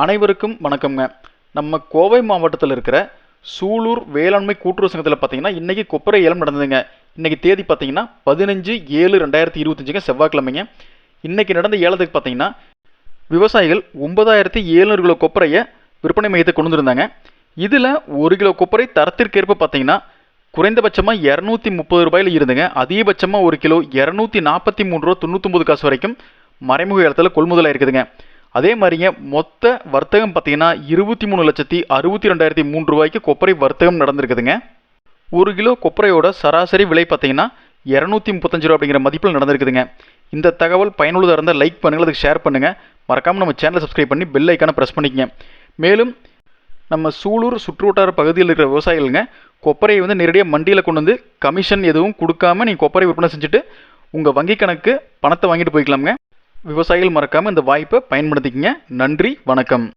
அனைவருக்கும் வணக்கம்ங்க. நம்ம கோவை மாவட்டத்தில் இருக்கிற சூலூர் வேளாண்மை கூட்டுறவு சங்கத்தில் பார்த்தீங்கன்னா இன்றைக்கி கொப்பரை ஏலம் நடந்ததுங்க. இன்றைக்கி தேதி பார்த்தீங்கன்னா பதினஞ்சு ஏழு ரெண்டாயிரத்தி இருபத்தஞ்சுங்க செவ்வாய்க்கிழமைங்க. இன்றைக்கி நடந்த ஏலத்துக்கு பார்த்தீங்கன்னா விவசாயிகள் ஒன்பதாயிரத்தி ஏழுநூறு கிலோ கொப்பரையை விற்பனை மையத்தை கொண்டு வந்திருந்தாங்க. இதில் ஒரு கிலோ கொப்பரை தரத்திற்கேற்ப பார்த்தீங்கன்னா குறைந்தபட்சமாக இரநூத்தி முப்பது ரூபாயில் இருந்துங்க அதிகபட்சமாக ஒரு கிலோ இரநூத்தி நாற்பத்தி மூணு ரூபா தொண்ணூற்றொம்பது காசு வரைக்கும் மறைமுக இடத்துல கொள்முதலாக இருக்குதுங்க அதே மாதிரிங்க மொத்த வர்த்தகம் பார்த்தீங்கன்னா இருபத்தி மூணு லட்சத்தி அறுபத்தி ரெண்டாயிரத்தி மூன்று ரூபாய்க்கு கொப்பரை வர்த்தகம் நடந்திருக்குதுங்க. ஒரு கிலோ கொப்பரையோட சராசரி விலை பார்த்தீங்கன்னா இரநூத்தி முப்பத்தஞ்சு ரூபா அப்படிங்கிற மதிப்பில் நடந்திருக்குதுங்க. இந்த தகவல் பயனுள்ளதாக இருந்தால் லைக் பண்ணுங்கள் அதுக்கு ஷேர் பண்ணுங்கள் மறக்காமல் நம்ம சேனலை சப்ஸ்கிரைப் பண்ணி பெல் ஐக்கானை ப்ரெஸ் பண்ணிக்கங்க. மேலும் நம்ம சூலூர் சுற்றுவட்டார பகுதியில் இருக்கிற விவசாயிகளுங்க கொப்பரையை வந்து நேரடியாக மண்டியில் கொண்டு வந்து கமிஷன் எதுவும் கொடுக்காம நீங்கள் கொப்பரை விற்பனை செஞ்சுட்டு உங்கள் வங்கி கணக்கு பணத்தை வாங்கிட்டு போய்க்கலாமுங்க. விவசாயிகள் மறக்காமல் இந்த வாய்ப்பை பயன்படுத்திக்கங்க. நன்றி வணக்கம்.